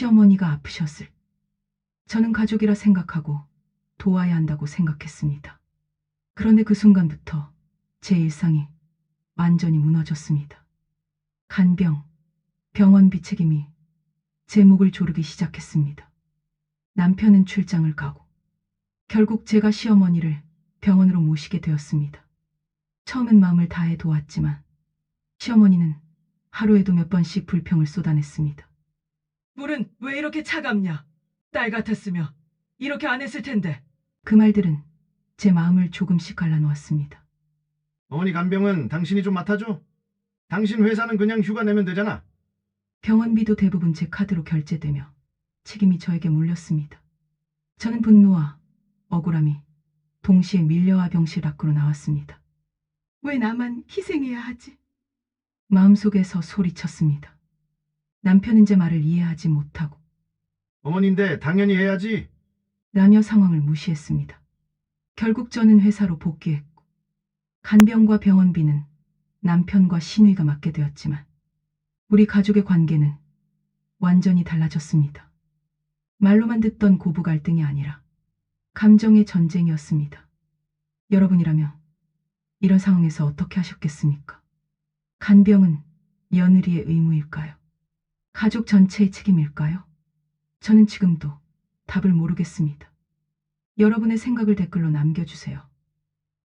시어머니가 아프셨을. 저는 가족이라 생각하고 도와야 한다고 생각했습니다. 그런데 그 순간부터 제 일상이 완전히 무너졌습니다. 간병, 병원비 책임이 제 목을 조르기 시작했습니다. 남편은 출장을 가고 결국 제가 시어머니를 병원으로 모시게 되었습니다. 처음엔 마음을 다해 도왔지만 시어머니는 하루에도 몇 번씩 불평을 쏟아냈습니다. 물은 왜 이렇게 차갑냐? 딸 같았으며 이렇게 안 했을 텐데. 그 말들은 제 마음을 조금씩 갈라놓았습니다. 어머니 간병은 당신이 좀 맡아줘. 당신 회사는 그냥 휴가 내면 되잖아. 병원비도 대부분 제 카드로 결제되며 책임이 저에게 몰렸습니다. 저는 분노와 억울함이 동시에 밀려와 병실 밖으로 나왔습니다. 왜 나만 희생해야 하지? 마음속에서 소리쳤습니다. 남편은 제 말을 이해하지 못하고 어머니인데 당연히 해야지. 라며 상황을 무시했습니다. 결국 저는 회사로 복귀했고 간병과 병원비는 남편과 신우이가 맡게 되었지만 우리 가족의 관계는 완전히 달라졌습니다. 말로만 듣던 고부 갈등이 아니라 감정의 전쟁이었습니다. 여러분이라면 이런 상황에서 어떻게 하셨겠습니까? 간병은 며느리의 의무일까요? 가족 전체의 책임일까요? 저는 지금도 답을 모르겠습니다. 여러분의 생각을 댓글로 남겨주세요.